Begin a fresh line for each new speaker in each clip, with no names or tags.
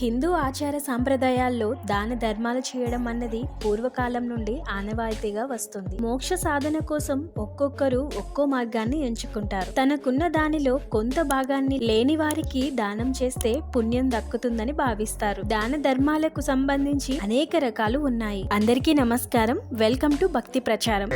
హిందూ ఆచార సాంప్రదాయాల్లో దాన ధర్మాలు చేయడం అన్నది పూర్వకాలం నుండి ఆనవాయితీగా వస్తుంది. మోక్ష సాధన కోసం ఒక్కొక్కరు ఒక్కో మార్గాన్ని ఎంచుకుంటారు. తనకున్న దానిలో కొంత భాగాన్ని లేని వారికి దానం చేస్తే పుణ్యం దక్కుతుందని భావిస్తారు. దాన ధర్మాలకు సంబంధించి అనేక రకాలు ఉన్నాయి. అందరికీ నమస్కారం. వెల్కమ్ టు భక్తి ప్రచారం.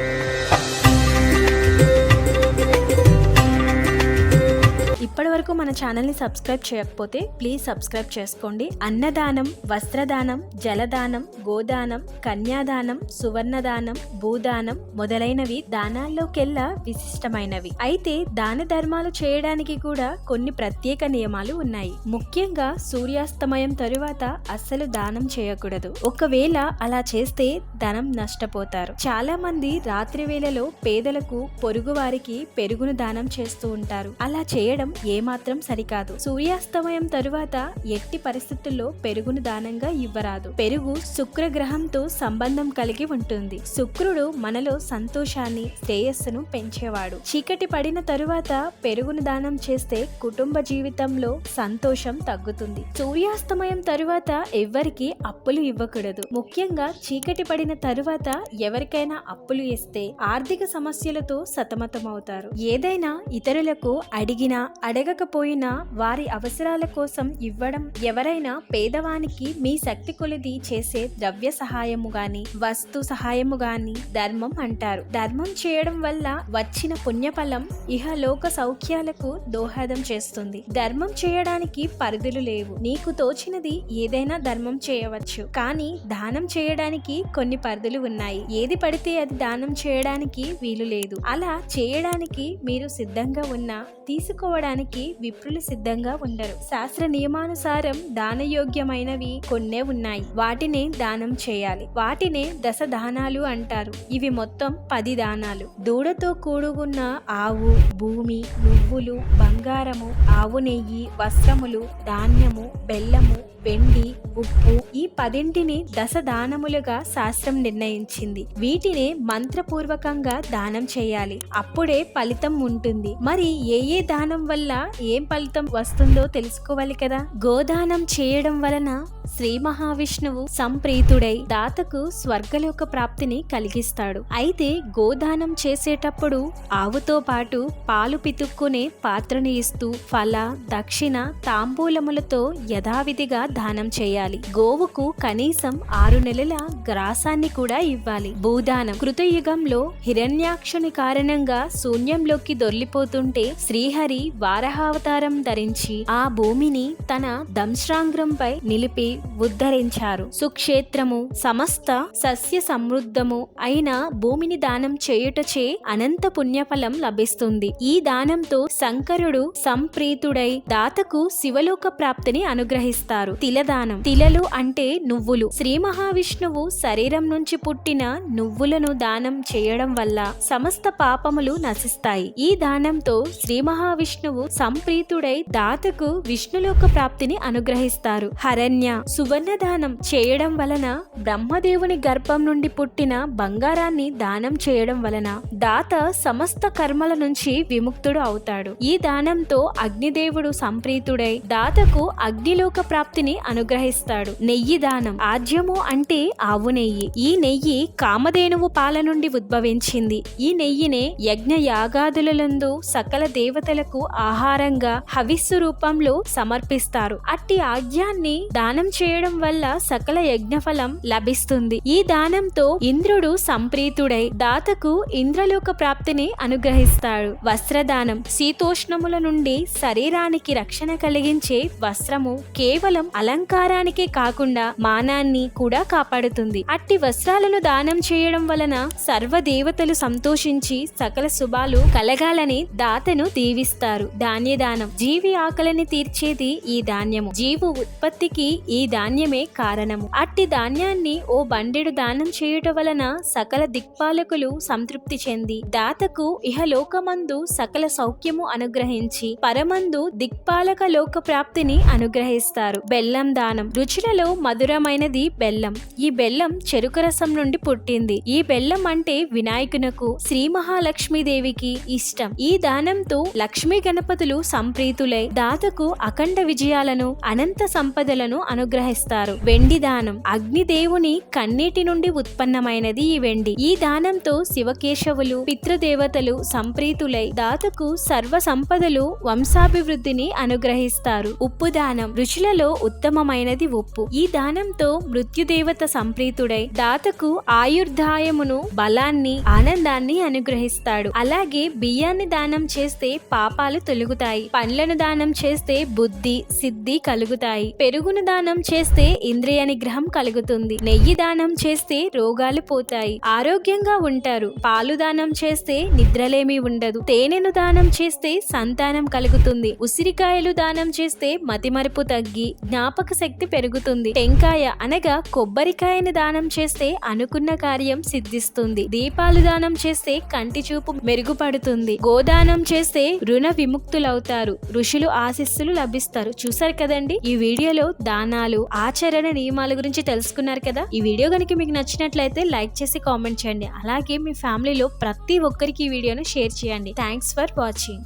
మన ఛానల్ని సబ్స్క్రైబ్ చేయకపోతే ప్లీజ్ సబ్స్క్రైబ్ చేసుకోండి. అన్నదానం వస్త్రదానం జలదానం గోదానం కన్యాదానం సువర్ణదానం భూదానం మొదలైనవి దానాల్లోకెల్లా విశిష్టమైనవి. అయితే దాన ధర్మాలు చేయడానికి కూడా కొన్ని ప్రత్యేక నియమాలు ఉన్నాయి. ముఖ్యంగా సూర్యాస్తమయం తరువాత అస్సలు దానం చేయకూడదు. ఒకవేళ అలా చేస్తే ధనం నష్టపోతారు. చాలా మంది రాత్రి వేళలో పేదలకు పొరుగు వారికి పెరుగును దానం చేస్తూ ఉంటారు. అలా చేయడం ఏమాత్రం సరికాదు. సూర్యాస్తమయం తరువాత ఎట్టి పరిస్థితుల్లో పెరుగును దానంగా ఇవ్వరాదు. పెరుగు శుక్ర గ్రహంతో సంబంధం కలిగి ఉంటుంది. శుక్రుడు మనలో సంతోషాన్ని శ్రేయస్సును పెంచేవాడు. చీకటి పడిన తరువాత పెరుగును దానం చేస్తే కుటుంబ జీవితంలో సంతోషం తగ్గుతుంది. సూర్యాస్తమయం తరువాత ఎవ్వరికి అప్పులు ఇవ్వకూడదు. ముఖ్యంగా చీకటి పడిన తరువాత ఎవరికైనా అప్పులు ఇస్తే ఆర్థిక సమస్యలతో సతమతమవుతారు. ఏదైనా ఇతరులకు అడిగినా అడగకపోయినా వారి అవసరాల కోసం ఇవ్వడం ఎవరైనా పేదవానికి మీ శక్తి కొలిది చేసే ద్రవ్య సహాయము గాని వస్తు సహాయము గాని ధర్మం అంటారు. ధర్మం చేయడం వల్ల వచ్చిన పుణ్యఫలం ఇహలోక సౌఖ్యాలకు దోహదం చేస్తుంది. ధర్మం చేయడానికి పరిధులు లేవు. నీకు తోచినది ఏదైనా ధర్మం చేయవచ్చు. కానీ దానం చేయడానికి కొన్ని పరిధులు ఉన్నాయి. ఏది పడితే అది దానం చేయడానికి వీలు లేదు. అలా చేయడానికి మీరు సిద్ధంగా ఉన్నా తీసుకోవడానికి విప్రులు సిద్ధంగా ఉండరు. శాస్త్ర నియమానుసారం దానయోగ్యమైనవి కొన్నే ఉన్నాయి. వాటినే దానం చేయాలి. వాటినే దశ దానాలు అంటారు. ఇవి మొత్తం పది దానాలు. దూడతో కూడుకున్న ఆవు భూమి నువ్వులు బంగారము ఆవు నెయ్యి వస్త్రములు ధాన్యము బెల్లము వెండి ఉప్పు ఈ పదింటిని దశ దానములుగా శాస్త్రం నిర్ణయించింది. వీటినే మంత్రపూర్వకంగా దానం చేయాలి. అప్పుడే ఫలితం ఉంటుంది. మరి ఏ ఏ దానం వల్ల ఏం ఫలితం వస్తుందో తెలుసుకోవాలి కదా? గోదానం చేయడం వలన శ్రీ మహావిష్ణువు సంప్రీతుడై దాతకు స్వర్గలోక ప్రాప్తిని కలిగిస్తాడు. అయితే గోదానం చేసేటప్పుడు ఆవుతో పాటు పాలు పితుక్కునే పాత్రని ఇస్తూ ఫల దక్షిణ తాంబూలములతో యథావిధిగా దానం చేయాలి. గోవుకు కనీసం ఆరు నెలల గ్రాసాన్ని కూడా ఇవ్వాలి. భూదానం కృతయుగంలో హిరణ్యాక్షుని కారణంగా శూన్యంలోకి దొర్లిపోతుంటే శ్రీహరి వారహావతారం ధరించి ఆ భూమిని తన దంశ్రాంగ్రంపై నిలిపి ఉద్ధరించారు. సుక్షేత్రము సమస్త సస్య సమృద్ధము అయిన భూమిని దానం చేయుటచే అనంత పుణ్యఫలం లభిస్తుంది. ఈ దానంతో శంకరుడు సంప్రీతుడై దాతకు శివలోక ప్రాప్తిని అనుగ్రహిస్తారు. తిలదానం. తిలలు అంటే నువ్వులు. శ్రీ మహావిష్ణువు శరీరం నుంచి పుట్టిన నువ్వులను దానం చేయడం వల్ల సమస్త పాపములు నశిస్తాయి. ఈ దానంతో శ్రీ మహావిష్ణువు సంప్రీతుడై దాతకు విష్ణులోక ప్రాప్తిని అనుగ్రహిస్తారు. హరణ్య సువర్ణ దానం చేయడం వలన బ్రహ్మదేవుని గర్భం నుండి పుట్టిన బంగారాన్ని దానం చేయడం వలన దాత సమస్త కర్మల నుంచి విముక్తుడు అవుతాడు. ఈ దానంతో అగ్నిదేవుడు సంప్రీతుడై దాతకు అగ్నిలోక ప్రాప్తిని అనుగ్రహిస్తాడు. నెయ్యి దానం. ఆద్యము అంటే ఆవు నెయ్యి. ఈ నెయ్యి కామధేనువు పాల నుండి ఉద్భవించింది. ఈ నెయ్యినే యజ్ఞ యాగాదులందు సకల దేవతలకు ఆహారంగా హవిస్సు రూపంలో సమర్పిస్తారు. అట్టి ఆజ్ఞాన్ని దానం చేయడం వల్ల సకల యజ్ఞఫలం లభిస్తుంది. ఈ దానంతో ఇంద్రుడు సంప్రీతుడై దాతకు ఇంద్రలోక ప్రాప్తిని అనుగ్రహిస్తాడు. వస్త్రదానం. శీతోష్ణముల నుండి శరీరానికి రక్షణ కలిగించే వస్త్రము కేవలం అలంకారానికే కాకుండా మానాన్ని కూడా కాపాడుతుంది. అట్టి వస్త్రాలను దానం చేయడం వలన సర్వ దేవతలు సంతోషించి సకల శుభాలు కలగాలని దాతను దీవిస్తారు. ధాన్యదానం. జీవి ఆకలిని తీర్చేది ఈ ధాన్యము. జీవు ఉత్పత్తికి ఈ ధాన్యమే కారణము. అట్టి ధాన్యాన్ని ఓ బండెడు దానం చేయుట వలన సకల దిక్పాలకులు సంతృప్తి చెంది. దాతకు ఇహలోకమందు సకల సౌఖ్యము అనుగ్రహించి పరమందు దిక్పాలక లోక ప్రాప్తిని అనుగ్రహిస్తారు. బెల్ బెల్లం దానం. రుచులలో మధురమైనది బెల్లం. ఈ బెల్లం చెరుకు రసం నుండి పుట్టింది. ఈ బెల్లం అంటే వినాయకునకు శ్రీ మహాలక్ష్మీదేవికి ఇష్టం. ఈ దానంతో లక్ష్మీ గణపతులు సంప్రీతులై దాతకు అఖండ విజయాలను అనంత సంపదలను అనుగ్రహిస్తారు. వెండి దానం. అగ్నిదేవుని కన్నీటి నుండి ఉత్పన్నమైనది ఈ వెండి. ఈ దానంతో శివకేశవులు పితృదేవతలు సంప్రీతులై దాతకు సర్వ సంపదలు వంశాభివృద్ధిని అనుగ్రహిస్తారు. ఉప్పు దానం. రుచులలో ఉత్తమమైనది ఉప్పు. ఈ దానంతో మృత్యుదేవత సంప్రీతుడై దాతకు ఆయుర్దాయమును బలాన్ని ఆనందాన్ని అనుగ్రహిస్తాడు. అలాగే బియ్యాన్ని దానం చేస్తే పాపాలు తొలుగుతాయి. పండ్లను దానం చేస్తే బుద్ధి సిద్ధి కలుగుతాయి. పెరుగును దానం చేస్తే ఇంద్రియ నిగ్రహం కలుగుతుంది. నెయ్యి దానం చేస్తే రోగాలు పోతాయి. ఆరోగ్యంగా ఉంటారు. పాలు దానం చేస్తే నిద్రలేమి ఉండదు. తేనెను దానం చేస్తే సంతానం కలుగుతుంది. ఉసిరికాయలు దానం చేస్తే మతిమరుపు తగ్గి జ్ఞాపక శక్తి పెరుగుతుంది. టెంకాయ అనగా కొబ్బరికాయని దానం చేస్తే అనుకున్న కార్యం సిద్ధిస్తుంది. దీపాలు దానం చేస్తే కంటి చూపు మెరుగుపడుతుంది. గోదానం చేస్తే రుణ విముక్తులవుతారు. ఋషులు ఆశిస్సులు లభిస్తారు. చూసారు కదండి? ఈ వీడియోలో దానాలు ఆచరణ నియమాల గురించి తెలుసుకున్నారు కదా? ఈ వీడియో కనుక మీకు నచ్చినట్లయితే లైక్ చేసి కామెంట్ చేయండి. అలాగే మీ ఫ్యామిలీలో ప్రతి ఒక్కరికి ఈ వీడియోను షేర్ చేయండి. Thanks for watching.